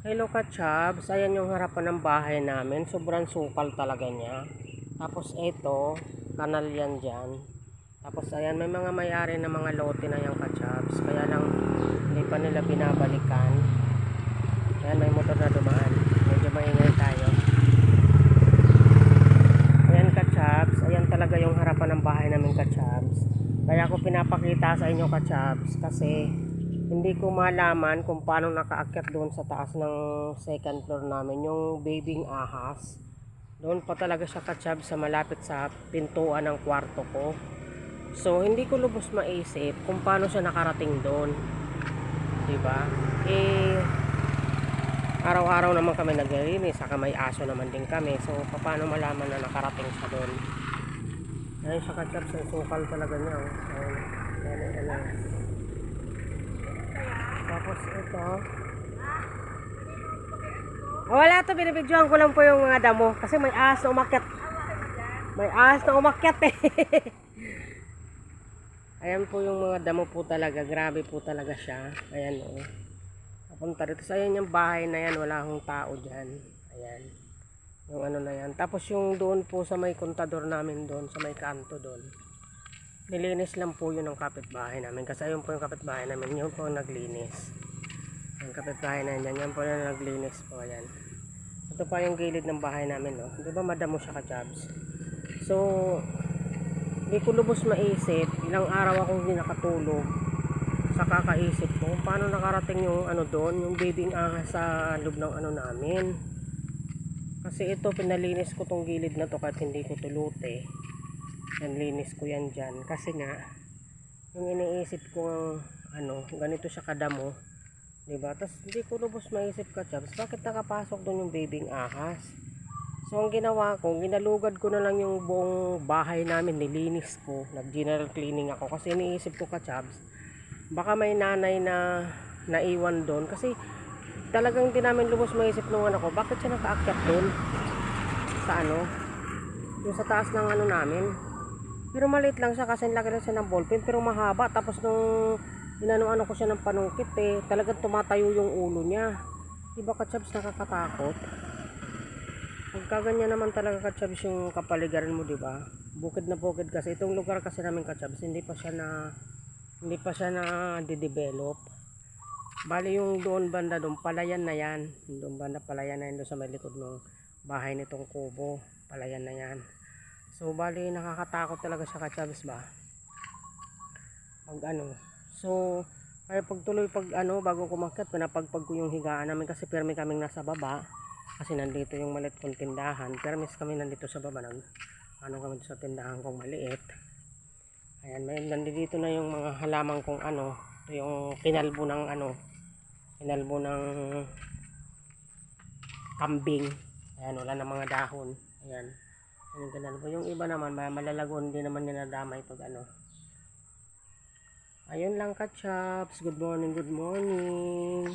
Hello Kachabs, ayan yung harapan ng bahay namin. Sobrang sukal talaga niya. Tapos ito, kanal yan dyan. Tapos ayan, may mga mayari na mga lote na yung Kachabs. Kaya lang, hindi pa nila binabalikan. Ayan, may motor na dumaan. Medyo maingay tayo. Ayan Kachabs, ayan talaga yung harapan ng bahay namin Kachabs. Kaya ako pinapakita sa inyo Kachabs kasi hindi ko malaman kung paano nakaakyat doon sa taas ng second floor namin yung babying ahas. Doon pa talaga siya kachab sa malapit sa pintuan ng kwarto ko. So hindi ko lubos maisip kung paano siya nakarating doon. Di ba eh araw-araw naman kami naglilinis saka may aso naman din kami. So paano malaman na nakarating siya doon? Ayun siya kachab sa sukal talaga niya oh. ayun, ayun, ayun. Tapos ito. Oh, wala to, binibidyohan ko lang po yung mga damo. Kasi may ahas na umakyat. May ahas na umakyat eh. Ayan po yung mga damo po talaga. Grabe po talaga siya. Ayan o. Oh. Papunta rito. So, ayan yung bahay na yan. Wala akong tao dyan. Ayan. Yung ano na yan. Tapos yung doon po sa may kontador namin doon. Sa may kanto doon. Nilinis lang po yun ng kapitbahay namin. Kasi ayun po yung kapitbahay namin. Yun po ang naglinis. Yung kapitbahay na yan. Yan po yung naglinis po. Ayan. Ito pa yung gilid ng bahay namin. No? Di ba madamo siya ka-jobs? So, hindi ko lubos maisip. Ilang araw akong hindi nakatulog. Sa kakaisip ko paano nakarating yung ano doon. Yung babying ahas sa loob ng ano namin. Kasi ito, pinalinis ko tong gilid na to kahit hindi ko tulute. Yan, linis ko yan dyan. Kasi nga, yung iniisip ko, ano, ganito siya kadamo. Diba? Tapos, hindi ko lubos maisip ka, Chabs. Bakit nakapasok doon yung babying ahas? So, ang ginawa ko, ginalugad ko na lang yung buong bahay namin, nilinis ko. Nag-general cleaning ako. Kasi iniisip ko ka, Chabs, baka may nanay na naiwan doon. Kasi, talagang hindi namin lubos maisip nung ano ko, bakit siya nakaakyat doon? Sa ano? Yung sa taas ng ano namin, pero maliit lang siya kasi laki lang siya ng ballpen pero mahaba. Tapos nung inano-ano ko siya ng panungkit eh, talagang tumatayo yung ulo niya. Diba kachabs nakakatakot? Pagka naman talaga kachabs yung kapaligiran mo, diba? Bukid na bukid kasi. Itong lugar kasi namin kachabs, hindi pa siya na hindi pa siya na de-develop. Bali yung doon banda doon, palayan na yan. Doon banda palayan na yan doon sa may likod ng bahay nitong kubo. Palayan na yan. So, bali, nakakatakot talaga siya kachabs ba? Pag ano. So, kaya pagtuloy pag ano, bago kumakyat, pinapagpag ko yung higaan namin kasi permi kaming nasa baba. Kasi nandito yung maliit kong tindahan. Permis kami nandito sa baba. Nag, ano kami sa tindahan kong maliit. Ayan, may nandito na yung mga halaman kong ano. Ito yung kinalbo ng ano. Kinalbo ng kambing. Ayan, wala na mga dahon. Ayan. Yung ganun po. Yung iba naman, malalago, hindi naman nila damay pag ano. Ayun lang ka, Chops. Good morning, good morning.